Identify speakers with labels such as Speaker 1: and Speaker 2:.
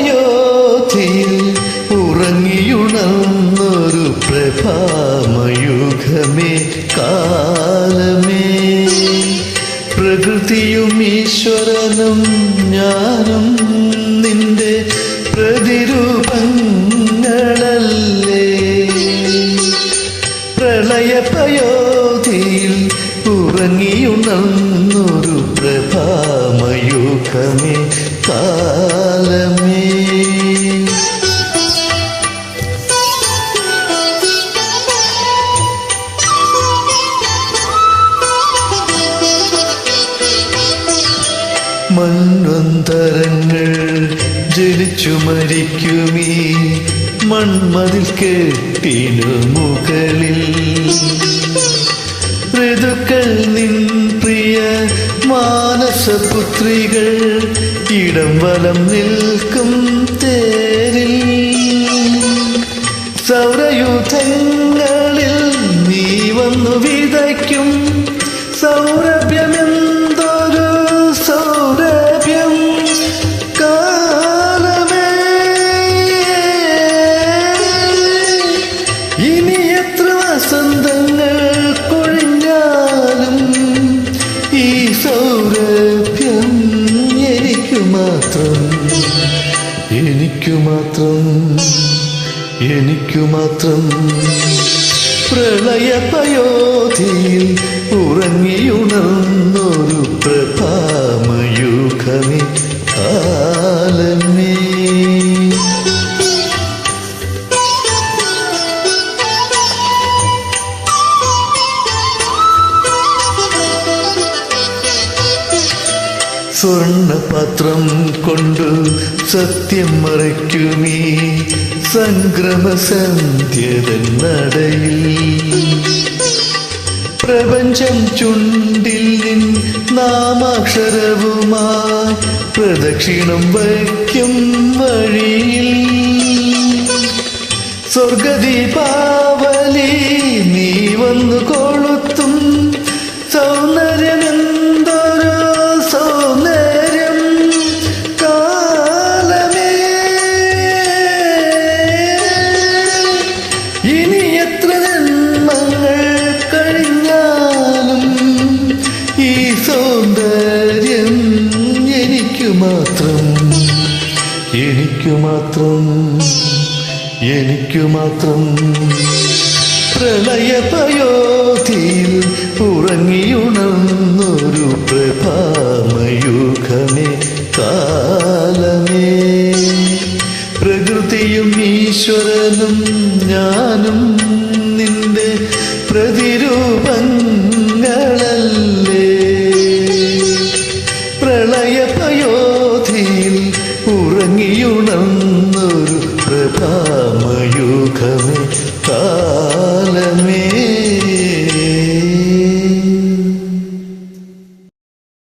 Speaker 1: പ്രളയപയോധിയിൽ ഉറങ്ങിയുണർന്നൊരു പ്രഭാമയുഗമേ കാലമേ. പ്രകൃതിയും ഈശ്വരനും ഞാനും നിന്റെ പ്രതിരൂപങ്ങളല്ലേ പ്രളയപയോധിയിൽ ഉറങ്ങിയുണർന്നൊരു പ്രഭാമയുഗമേ. കാലമേ മൺവന്തരങ്ങൾ ജലിച്ചു മരിക്കുമീ. മൺമതിൽ കെട്ടിനു മുകളിൽ. ഋതുക്കൾ നിൻ പ്രിയ മാനസപുത്രികൾ ഇടം വലം നിൽക്കും തേരിൽ. സൗരയുധങ്ങളിൽ നീ വന്നു വിതയ്ക്കും സൗരഭ്യമെന്തൊരു മാത്രം. എനിക്കു മാത്രം എനിക്കു മാത്രം പ്രളയപയോധിയിൽ ഉറങ്ങിയുണർന്നൊരു പ്രഭാമയുഗമേ സ്വർണപത്രം കൊണ്ട് സത്യം മറയ്ക്കുമീ സംക്രമസന്ധ്യതൻ നടയിൽ. പ്രപഞ്ചം ചുണ്ടിൽ നിൻ നാമാക്ഷരവുമായി പ്രദക്ഷിണം വയ്ക്കും വഴിയിൽ. സ്വർഗദീപാവലി നീ വന്നു കൊളുത്തും എനിക്കു മാത്രം എനിക്കു മാത്രം പ്രളയപയോധിയിൽ ഉറങ്ങിയുണർന്നൊരു പ്രഭാമയുഗമേ കാലമേ. പ്രകൃതിയും ഈശ്വരനും ഞാനും ഉറങ്ങിയുണർന്നൊരു പ്രഭാമയുഗമേ കാ